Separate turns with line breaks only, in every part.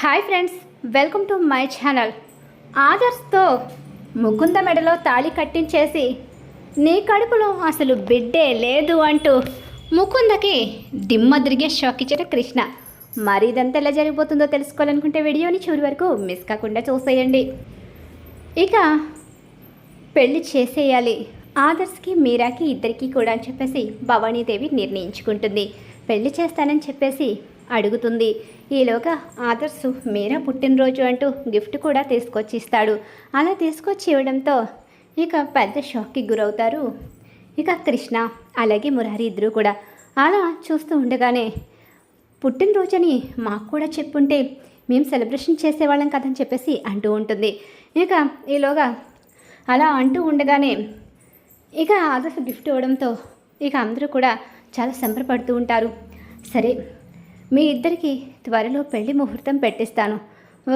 Hi friends welcome to my channel. ఆదర్స్తో Mukunda మెడలో తాళి కట్టించేసి నీ కడుపులో అసలు బిడ్డే లేదు అంటూ ముకుందకి దిమ్మ తిరిగే షాక్ ఇచ్చిన కృష్ణ. మరి ఇదంతా ఎలా జరిగిపోతుందో తెలుసుకోవాలనుకుంటే వీడియోని చివరి వరకు మిస్ కాకుండా చూసేయండి. ఇక పెళ్ళి చేసేయాలి. ఆదర్శ్కి మీరాకి ఇద్దరికి కూడా అని చెప్పేసి భవానీదేవి నిర్ణయించుకుంటుంది. పెళ్ళి చేస్తానని చెప్పేసి అడుగుతుంది. ఈలోగా ఆదర్శ్ మీరా పుట్టినరోజు అంటూ గిఫ్ట్ కూడా తీసుకొచ్చి ఇస్తాడు. అలా తీసుకొచ్చి ఇవ్వడంతో ఇక పెద్ద షాక్కి గురవుతారు. ఇక కృష్ణ అలాగే మురారి ఇద్దరు కూడా. అలా చూస్తూ ఉండగానే పుట్టినరోజని మాకు కూడా చెప్పుంటే మేము సెలబ్రేషన్ చేసేవాళ్ళం కదని చెప్పేసి అంటూ ఉంటుంది. ఇక ఈలోగా అలా అంటూ ఉండగానే ఇక ఆదర్శ గిఫ్ట్ ఇవ్వడంతో ఇక అందరూ కూడా చాలా సంబరపడుతూ ఉంటారు. సరే మీ ఇద్దరికి త్వరలో పెళ్ళి ముహూర్తం పెట్టిస్తాను.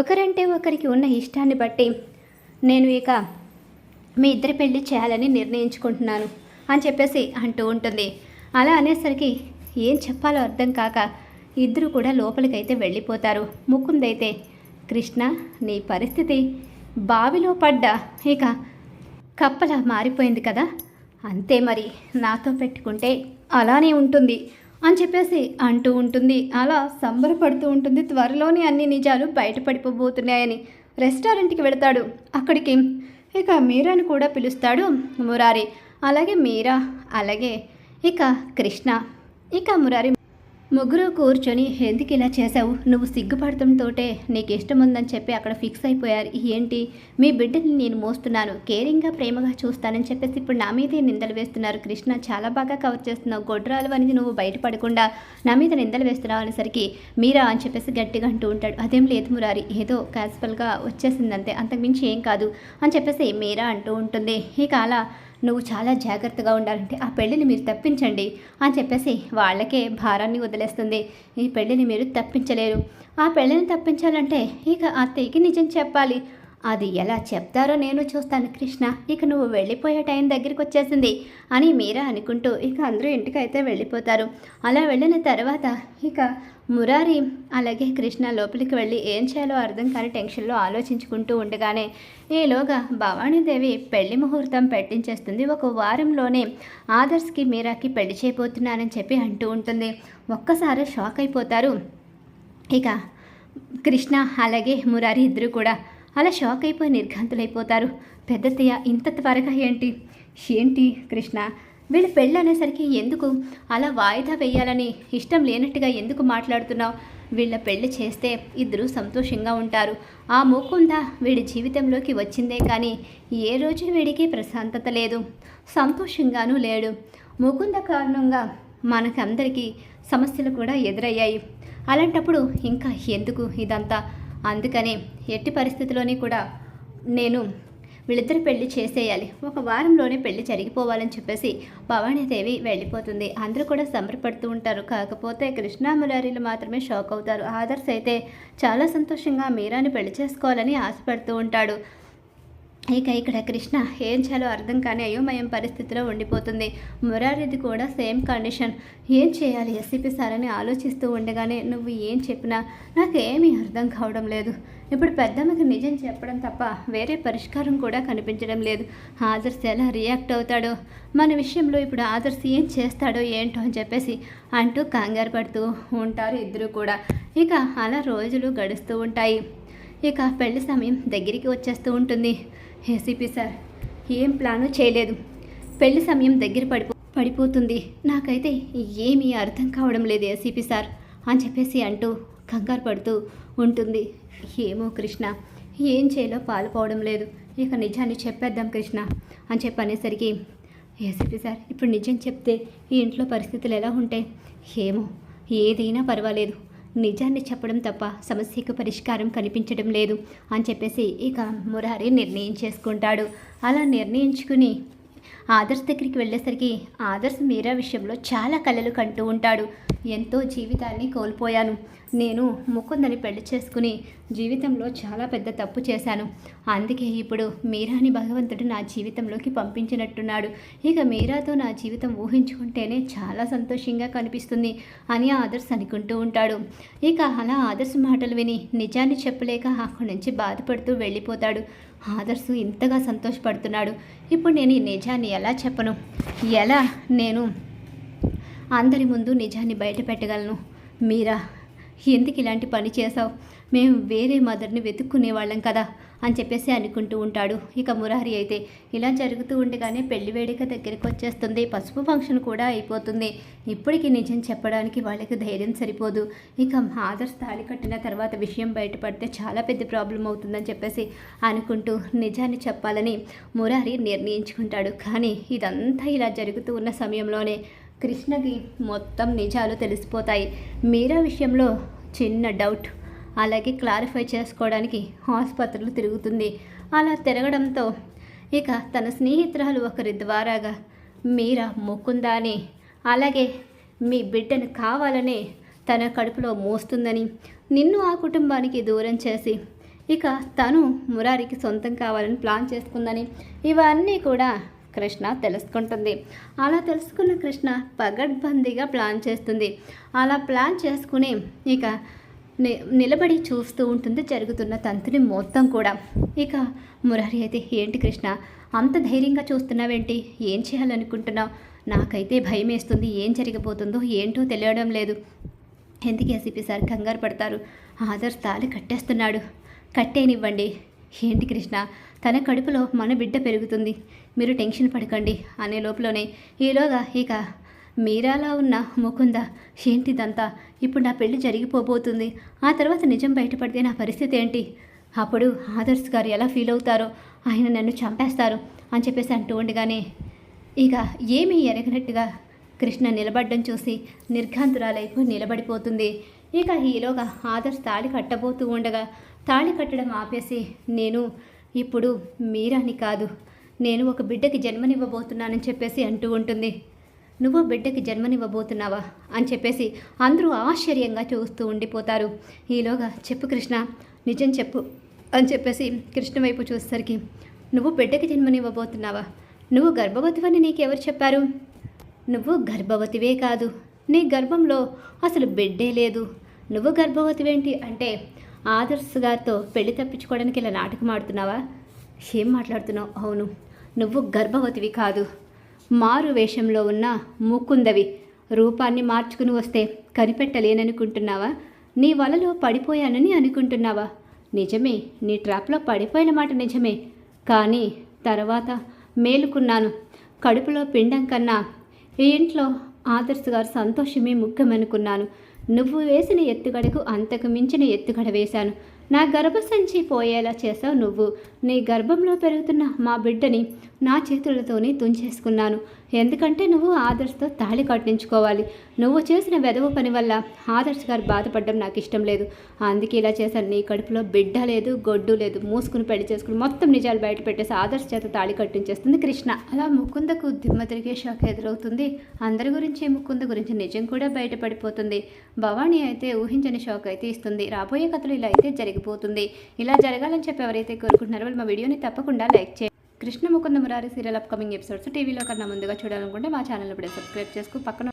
ఒకరంటే ఒకరికి ఉన్న ఇష్టాన్ని బట్టి నేను ఇక మీ ఇద్దరి పెళ్ళి చేయాలని నిర్ణయించుకుంటున్నాను అని చెప్పేసి అంటూ ఉంటుంది. అలా అనేసరికి ఏం చెప్పాలో అర్థం కాక ఇద్దరు కూడా లోపలికైతే వెళ్ళిపోతారు. ముకుందైతే కృష్ణ నీ పరిస్థితి బావిలో పడ్డ ఇక కప్పలా మారిపోయింది కదా. అంతే మరి నాతో పెట్టుకుంటే అలానే ఉంటుంది. అని చెప్పేసి అంటూ ఉంటుంది. అలా సంబరపడుతూ ఉంటుంది. త్వరలోనే అన్ని నిజాలు బయటపడిపోబోతున్నాయని రెస్టారెంట్కి వెళతాడు. అక్కడికి ఇక మీరాను కూడా పిలుస్తాడు మురారి. అలాగే మీరా అలాగే ఇక కృష్ణ. ఇక మురారి ముగ్గురు కూర్చొని ఎందుకు ఇలా చేసావు నువ్వు సిగ్గుపడటంతోటే నీకు ఇష్టం ఉందని చెప్పి అక్కడ ఫిక్స్ అయిపోయారు. ఏంటి? మీ బిడ్డని నేను మోస్తున్నాను. కేరింగ్గా ప్రేమగా చూస్తానని చెప్పేసి ఇప్పుడు నా మీదే నిందలు వేస్తున్నారు. కృష్ణ చాలా బాగా కవర్ చేస్తున్నావు. గొడ్రాలు అనేది నువ్వు బయటపడకుండా నా మీద నిందలు వేస్తున్నావు అనేసరికి మీరా అని చెప్పేసి గట్టిగా అంటూ ఉంటాడు. అదేం లేదు మురారి. ఏదో క్యాజువల్గా వచ్చేసిందంతే. అంతకుమించి ఏం కాదు అని చెప్పేసి మీరా అంటూ ఉంటుంది. ఇక అలా నువ్వు చాలా జాగ్రత్తగా ఉండాలంటే ఆ పెళ్ళిని మీరు తప్పించండి అని చెప్పేసి వాళ్ళకే భారాన్ని వదిలేస్తుంది. ఈ పెళ్ళిని మీరు తప్పించలేరు. ఆ పెళ్ళిని తప్పించాలంటే ఇక అత్తయ్యకి నిజం చెప్పాలి. అది ఎలా చెప్తారో నేను చూస్తాను కృష్ణ. ఇక నువ్వు వెళ్ళిపోయే టైం దగ్గరికి వచ్చేసింది అని మీరా అనుకుంటూ ఇక అందరూ ఇంటికైతే వెళ్ళిపోతారు. అలా వెళ్ళిన తర్వాత ఇక మురారి అలాగే కృష్ణ లోపలికి వెళ్ళి ఏం చేయాలో అర్థం కాని టెన్షన్లో ఆలోచించుకుంటూ ఉండగానే ఈలోగా భవానీదేవి పెళ్ళి ముహూర్తం పెట్టించేస్తుంది. ఒక వారంలోనే ఆదర్శ్కి మీరాకి పెళ్ళి చేయబోతున్నానని చెప్పి అంటూ ఉంటుంది. ఒక్కసారి షాక్ అయిపోతారు. ఇక కృష్ణ అలాగే మురారి ఇద్దరు కూడా అలా షాక్ అయిపోయి నిర్ఘాంతులైపోతారు. పెద్దతయ్య ఇంత త్వరగా ఏంటి? ఏంటి కృష్ణ? వీళ్ళు పెళ్ళి అనేసరికి ఎందుకు? అలా వాయిదా వేయాలని ఇష్టం లేనట్టుగా ఎందుకు మాట్లాడుతున్నావు? వీళ్ళ పెళ్ళి చేస్తే ఇద్దరు సంతోషంగా ఉంటారు. ఆ మూకుంద వీడి జీవితంలోకి వచ్చిందే కానీ ఏ రోజు వీడికి ప్రశాంతత లేదు. సంతోషంగానూ లేడు. ముకుంద కారణంగా మనకందరికీ సమస్యలు కూడా ఎదురయ్యాయి. అలాంటప్పుడు ఇంకా ఎందుకు ఇదంతా? అందుకనే ఎట్టి పరిస్థితిలోని కూడా నేను వీళ్ళిద్దరు పెళ్ళి చేసేయాలి. ఒక వారంలోనే పెళ్ళి జరిగిపోవాలని చెప్పేసి భవానీదేవి వెళ్ళిపోతుంది. అందరూ కూడా సంబరపడుతూ ఉంటారు. కాకపోతే కృష్ణా మురారీలు మాత్రమే షాక్ అవుతారు. ఆదర్శ్ అయితే చాలా సంతోషంగా మీరాని పెళ్ళి చేసుకోవాలని ఆశపడుతూ ఉంటాడు. ఇక ఇక్కడ కృష్ణ ఏం చేయాలో అర్థం కాని అయోమయం పరిస్థితిలో ఉండిపోతుంది. మురారిది కూడా సేమ్ కండిషన్. ఏం చేయాలి? ఎస్సీపీ సార్ అని ఆలోచిస్తూ ఉండగానే నువ్వు ఏం చెప్పినా నాకేమీ అర్థం కావడం లేదు. ఇప్పుడు పెద్దమ్మకి నిజం చెప్పడం తప్ప వేరే పరిష్కారం కూడా కనిపించడం లేదు. ఆదర్శ్ ఎలా రియాక్ట్ అవుతాడో మన విషయంలో ఇప్పుడు ఆదర్శ్ ఏం చేస్తాడో ఏంటో అని చెప్పేసి అంటూ కంగారు పడుతూ ఉంటారు ఇద్దరు కూడా. ఇక అలా రోజులు గడుస్తూ ఉంటాయి. ఇక పెళ్ళి సమయం దగ్గరికి వచ్చేస్తూ ఉంటుంది. ఏసీపీ సార్ ఏం ప్లాను చేయలేదు. పెళ్ళి సమయం దగ్గర పడిపో పడిపోతుంది. నాకైతే ఏమీ అర్థం కావడం లేదు ఏసీపీ సార్ అని చెప్పేసి అంటూ కంగారు పడుతూ ఉంటుంది. ఏమో కృష్ణ ఏం చేయాలో పాలుపోవడం లేదు. ఇక నిజాన్ని చెప్పేద్దాం కృష్ణ అని చెప్పి అనేసరికి ఏసీపీ సార్ ఇప్పుడు నిజం చెప్తే ఈ ఇంట్లో పరిస్థితులు ఎలా ఉంటాయి? ఏమో ఏదైనా పర్వాలేదు. నిజాన్ని చెప్పడం తప్ప సమస్యకు పరిష్కారం కనిపించడం లేదు అని చెప్పేసి ఇక మురారి నిర్ణయం చేసుకుంటాడు. అలా నిర్ణయించుకుని ఆదర్శ్ దగ్గరికి వెళ్ళేసరికి ఆదర్శ్ మీరా విషయంలో చాలా కలలు కంటూ ఉంటాడు. ఎంతో జీవితాన్ని కోల్పోయాను. నేను ముకుందని పెళ్ళి చేసుకుని జీవితంలో చాలా పెద్ద తప్పు చేశాను. అందుకే ఇప్పుడు మీరాని భగవంతుడు నా జీవితంలోకి పంపించినట్టున్నాడు. ఇక మీరాతో నా జీవితం ఊహించుకుంటేనే చాలా సంతోషంగా కనిపిస్తుంది అని ఆదర్శ్ అనుకుంటూ ఉంటాడు. ఇక అలా ఆదర్శ్ మాటలు విని నిజాన్ని చెప్పలేక అక్కడి నుంచి బాధపడుతూ వెళ్ళిపోతాడు. ఆదర్శ్ ఇంతగా సంతోషపడుతున్నాడు. ఇప్పుడు నేను ఈ నిజాన్ని ఎలా చెప్పను? ఎలా? నేను అందరి ముందు నిజాన్ని బయట పెట్టగలను. మీరా ఎందుకు ఇలాంటి పని చేసావు మేము వేరే మదర్ని వెతుక్కునే వాళ్ళం కదా అని చెప్పేసి అనుకుంటూ ఉంటాడు. ఇక మురారి అయితే ఇలా జరుగుతూ ఉండగానే పెళ్ళి వేడుక దగ్గరికి వచ్చేస్తుంది. పసుపు ఫంక్షన్ కూడా అయిపోతుంది. ఇప్పటికి నిజం చెప్పడానికి వాళ్ళకి ధైర్యం సరిపోదు. ఇక ఆదర్శ్ తాళి కట్టిన తర్వాత విషయం బయటపడితే చాలా పెద్ద ప్రాబ్లం అవుతుందని చెప్పేసి అనుకుంటూ నిజాన్ని చెప్పాలని మురారి నిర్ణయించుకుంటాడు. కానీ ఇదంతా ఇలా జరుగుతూ ఉన్న సమయంలోనే కృష్ణకి మొత్తం నిజాలు తెలిసిపోతాయి. మీరా విషయంలో చిన్న డౌట్. అలాగే క్లారిఫై చేసుకోవడానికి ఆసుపత్రులు తిరుగుతుంది. అలా తిరగడంతో ఇక తన స్నేహితురాలు ఒకరి ద్వారాగా మీరా మొక్కుందాని అలాగే మీ బిడ్డను కావాలని తన కడుపులో మోస్తుందని నిన్ను ఆ కుటుంబానికి దూరం చేసి ఇక తను మురారికి సొంతం కావాలని ప్లాన్ చేసుకుందని. ఇవన్నీ కూడా కృష్ణ తెలుసుకుంటుంది. అలా తెలుసుకున్న కృష్ణ పగడ్బందీగా ప్లాన్ చేస్తుంది. అలా ప్లాన్ చేసుకుని ఇక ని నిలబడి చూస్తూ ఉంటుంది జరుగుతున్న తంతుని మొత్తం కూడా. ఇక మురారి అయితే ఏంటి కృష్ణ అంత ధైర్యంగా చూస్తున్నావేంటి? ఏం చేయాలనుకుంటున్నావు? నాకైతే భయం వేస్తుంది ఏం జరగబోతుందో ఏంటో తెలియడం లేదు. ఎందుకు ఎసిపి సార్ కంగారు పడతారు? ఆదర్శ్ తాళి కట్టేస్తున్నాడు. కట్టేనివ్వండి. ఏంటి కృష్ణ? తన కడుపులో మన బిడ్డ పెరుగుతుంది. మీరు టెన్షన్ పడకండి అనే లోపలనే. ఈలోగా ఇక మీరాలా ఉన్న ముకుంద? ఏంటిదంతా ఇప్పుడు నా పెళ్ళి జరిగిపోబోతుంది. ఆ తర్వాత నిజం బయటపడితే నా పరిస్థితి ఏంటి? అప్పుడు ఆదర్శ్ గారు ఎలా ఫీల్ అవుతారో ఆయన నన్ను చంపేస్తారు అని చెప్పేసి అంటూ ఉండగానే ఇక ఏమీ ఎరగనట్టుగా కృష్ణ నిలబడ్డం చూసి నిర్ఘాంతురాలైపు నిలబడిపోతుంది. ఇక ఈలోగా ఆదర్శ్ తాళి కట్టబోతూ ఉండగా తాళి కట్టడం ఆపేసి నేను ఇప్పుడు మీరాని కాదు నేను ఒక బిడ్డకి జన్మనివ్వబోతున్నానని చెప్పేసి అంటూ ఉంటుంది. నువ్వు బిడ్డకి జన్మనివ్వబోతున్నావా అని చెప్పేసి అందరూ ఆశ్చర్యంగా చూస్తూ ఉండిపోతారు. ఈలోగా చెప్పు కృష్ణ నిజం చెప్పు అని చెప్పేసి కృష్ణ వైపు చూసేసరికి నువ్వు బిడ్డకి జన్మనివ్వబోతున్నావా? నువ్వు గర్భవతివని నీకెవరు చెప్పారు? నువ్వు గర్భవతివే కాదు. నీ గర్భంలో అసలు బిడ్డే లేదు. నువ్వు గర్భవతివేంటి అంటే ఆదర్శ్ గారితో పెళ్ళి తప్పించుకోవడానికి ఇలా నాటకం ఆడుతున్నావా? ఏం మాట్లాడుతున్నావు? అవును నువ్వు గర్భవతివి కాదు. మారు వేషంలో ఉన్న ముకుందవి రూపాన్ని మార్చుకుని వస్తే కనిపెట్టలేననుకుంటున్నావా? నీ వలలో పడిపోయానని అనుకుంటున్నావా? నిజమే నీ ట్రాప్లో పడిపోయిన మాట నిజమే. కానీ తర్వాత మేలుకున్నాను. కడుపులో పిండం కన్నా ఈ ఇంట్లో ఆదర్శ్ గారు సంతోషమే ముఖ్యమనుకున్నాను. నువ్వు వేసిన ఎత్తుగడకు అంతకు మించిన ఎత్తుగడ వేశాను. నా గర్భసంచి పోయేలా చేసావు నువ్వు. నీ గర్భంలో పెరుగుతున్న మా బిడ్డని నా చేతులతోనే తుంచేసుకున్నాను. ఎందుకంటే నువ్వు ఆదర్శ్తో తాళి కట్టించుకోవాలి. నువ్వు చేసిన వెధవ పని వల్ల ఆదర్శ్ గారు బాధపడడం నాకు ఇష్టం లేదు. అందుకే ఇలా చేశాను నీ కడుపులో బిడ్డ లేదు గొడ్డు లేదు. మూసుకుని పెళ్ళి చేసుకుని మొత్తం నిజాలు బయట పెట్టేసి ఆదర్శ్ చేత తాళి కట్టించేస్తుంది కృష్ణ. అలా ముకుందకు దిమ్మ తిరిగే షాక్ ఎదురవుతుంది. అందరి గురించి ముకుంద గురించి నిజం కూడా బయటపడిపోతుంది. భవానీ అయితే ఊహించని షాక్ అయితే ఇస్తుంది. రాబోయే కథలు ఇలా అయితే జరిగిపోతుంది. ఇలా జరగాలని చెప్పి ఎవరైతే కోరుకుంటున్నారో వాళ్ళు మా వీడియోని తప్పకుండా లైక్ చేయండి. Krishna Mukunda Murari serial upcoming episodes టీవీలో కన్నా ముందుగా చూడాలనుకుంటే మా ఛానల్ ఇప్పుడే సబ్స్క్రైబ్ చేసుకు. పక్కన